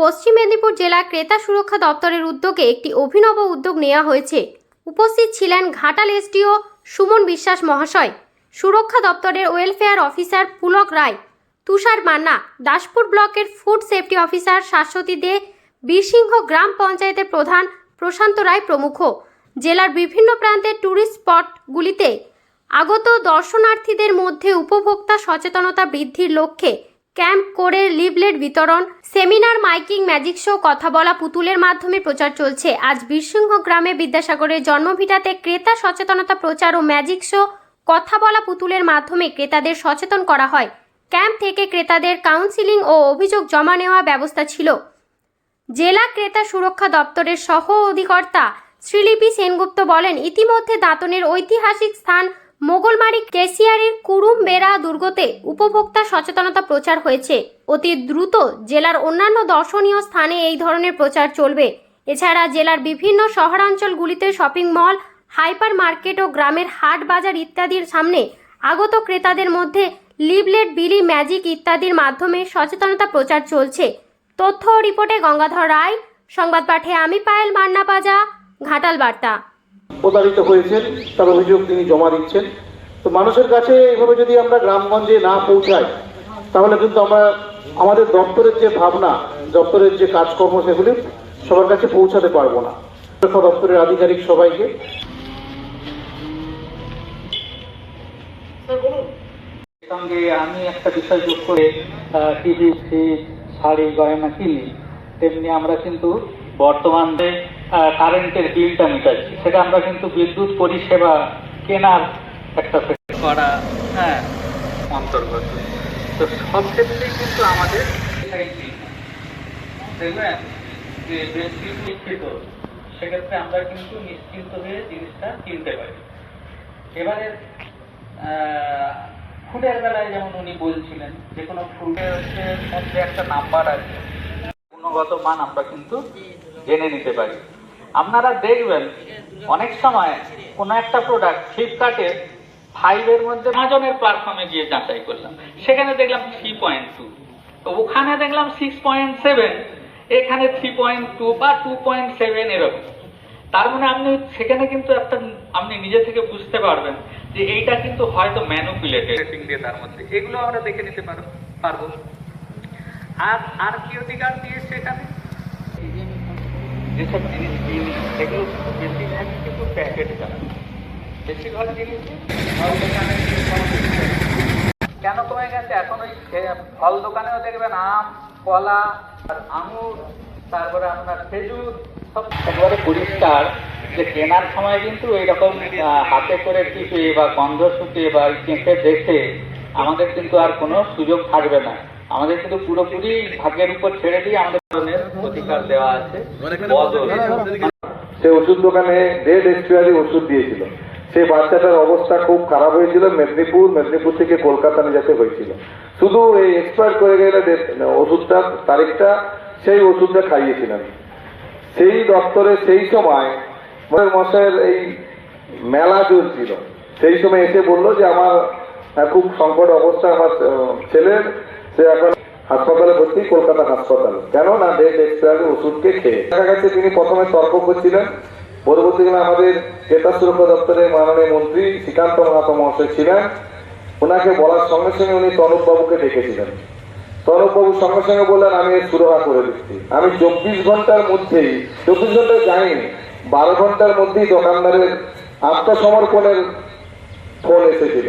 পশ্চিম মেদিনীপুর জেলা ক্রেতা সুরক্ষা দপ্তরের উদ্যোগে একটি অভিনব উদ্যোগ নেওয়া হয়েছে। উপস্থিত ছিলেন ঘাটাল এসডিও সুমন বিশ্বাস মহাশয়, সুরক্ষা দপ্তরের ওয়েলফেয়ার অফিসার পুলক রায়, তুষার মান্না, দাসপুর ব্লকের food safety officer Shashwati Dey, Birsingha গ্রাম পঞ্চায়েতের প্রধান প্রশান্ত রায় প্রমুখ। জেলার বিভিন্ন প্রান্তের ট্যুরিস্ট স্পটগুলিতে আগত দর্শনার্থীদের মধ্যে উপভোক্তা সচেতনতা বৃদ্ধির লক্ষ্যে ক্যাম্প করে লিভলেট বিতরণ, সেমিনার, মাইকিং, ম্যাজিক শো, কথা বলা পুতুলের মাধ্যমে প্রচার চলছে। আজ বীরসিংহ গ্রামে বিদ্যাসাগরের জন্মভিটাতে ক্রেতা সচেতনতা প্রচার ও ম্যাজিক শো, কথা বলা পুতুলের মাধ্যমে ক্রেতাদের সচেতন করা হয়। ক্যাম্প থেকে ক্রেতাদের কাউন্সিলিং ও অভিযোগ জমা নেওয়া ব্যবস্থা ছিল। জেলা ক্রেতা সুরক্ষা দপ্তরের সহ অধিকর্তা শ্রীলিপি সেনগুপ্ত বলেন, ইতিমধ্যে দাঁতনের ঐতিহাসিক স্থান মোগলমারি কেসিয়ারের কুরুম বেড়া দুর্গতে উপভোক্তা সচেতনতা প্রচার হয়েছে। অতি দ্রুত জেলার অন্যান্য দর্শনীয় স্থানে এই ধরনের প্রচার চলবে। এছাড়া জেলার বিভিন্ন শহরাঞ্চলগুলিতে শপিং মল হাইপার মার্কেট ও গ্রামের হাট বাজার ইত্যাদির সামনে আগত ক্রেতাদের মধ্যে লিভলেট বিলি, ম্যাজিক ইত্যাদির মাধ্যমে সচেতনতা প্রচার চলছে। তথ্য রিপোর্টে গঙ্গাধর রায়, সংবাদ পাঠে আমি পায়েল মান্না পাজা, ঘাটাল বার্তা। প্রতারিত হয়েছেন তার অভিযোগ তিনি জমা দিচ্ছেন। তো মানুষের কাছে এভাবে যদি আমরা গ্রামগঞ্জে না পৌঁছাই তাহলে কিন্তু আমরা আমাদের দপ্তরের যে ভাবনা দপ্তরের যে কাজকর্ম সেগুলি সবার কাছে পৌঁছাতে পারব না। দপ্তরের আধিকারিক সবাইকে। সঙ্গে আমি একটা বিষয় যোগ করে টিভি ফ্রিজ শাড়ি গয়না কিনি তেমনি আমরা কিন্তু বর্তমানে কারেন্টের বিলটা মেটাচ্ছি সেটা আমরা কিন্তু বিদ্যুৎ পরিষেবা কেনার একটা করা হ্যাঁ। অন্তর্গত তো সব ক্ষেত্রেই কিন্তু আমাদের দেখবেন যে বেশি শিক্ষিত সেক্ষেত্রে আমরা কিন্তু নিশ্চিন্ত হয়ে জিনিসটা কিনতে পারি। এবারে ফুডের বেলায় যেমন উনি বলছিলেন যে কোনো ফুডের হচ্ছে মধ্যে একটা নাম্বার আছে। গুণগত মান আমরা কিন্তু জেনে নিতে পারি। আপনারা দেখবেন অনেক সময় কোনো একটা প্রোডাক্ট ফ্লিপকার্টে ফাইভের মধ্যে আমাজনের প্ল্যাটফর্মে গিয়ে যাচাই করলাম। সেখানে দেখলাম থ্রি পয়েন্ট টু ওখানে দেখলাম সিক্স পয়েন্ট সেভেন এখানে থ্রি পয়েন্ট টু বা টু পয়েন্ট সেভেন এরকম। তার মানে আপনি সেখানে কিন্তু একটা আপনি নিজে থেকে বুঝতে পারবেন যে এইটা কিন্তু হয়তো ম্যানুপুলেটেড দিয়ে তার মধ্যে। এগুলো আমরা দেখে নিতে পারব পারব। আর আর কি অধিকার দিয়েছে এখানে? যেসব জিনিস কিনি সেগুলো কিন্তু বেশিরভাগই কিন্তু প্যাকেট করা বেশিরভাগ জিনিস। কেন কমে গেছে? এখন ওই ফল দোকানেও দেখবেন আম, কলা, আর আঙুর, তারপরে আপনার খেজুর, সব একেবারে পরিষ্কার। যে কেনার সময় কিন্তু এইরকম হাতে করে টিপে বা গন্ধ শুকে বা কেঁচে দেখে আমাদের কিন্তু আর কোনো সুযোগ থাকবে না। আমাদের কিন্তু পুরোপুরি ভাগ্যের উপর ছেড়ে দিয়ে আমাদের ধরনের অধিকার দেওয়া আছে সে ওষুধ দোকানে ডেড এক্সপায়ারি ওষুধ দিয়েছিল। সেই বাচ্চাটার অবস্থা খুব খারাপ হয়েছিল মেদিনীপুর মেদিনীপুর থেকে কলকাতা নিয়ে যেতে হয়েছিল। শুধু এই এক্সপায়ার করে গেলে ওষুধটা তারিখটা সেই ওষুধটা খাইয়েছিলেন। সেই দপ্তরে সেই সময় মনের মশাইয়ের এই মেলা চলছিল। সেই সময় এসে বলল যে আমার খুব সংকট অবস্থা আমার ছেলের। সে এখন হাসপাতালে ভর্তি, কলকাতা হাসপাতাল। কেন? না ডেট এক্সপায়ারি ওষুধকে খেয়ে। দেখা গেছে তিনি প্রথমে তর্ক করছিলেন। পরবর্তীকালে আমাদের ক্রেতা সুরক্ষা দপ্তরের মাননীয় মন্ত্রী শ্রীকান্ত মাহাতো মহাশয় ছিলেন। ওনাকে বলার সঙ্গে সঙ্গে উনি তনুপ বাবুকে ডেকেছিলেন। তরফ বাবু সঙ্গে সঙ্গে বললেন, আমি সুরাহা করে দিচ্ছি। আমি চব্বিশ ঘণ্টার মধ্যেই, চব্বিশ ঘন্টায় যাইনি, বারো ঘণ্টার মধ্যেই দোকানদারের আত্মসমর্পণের ফোন এসেছিল।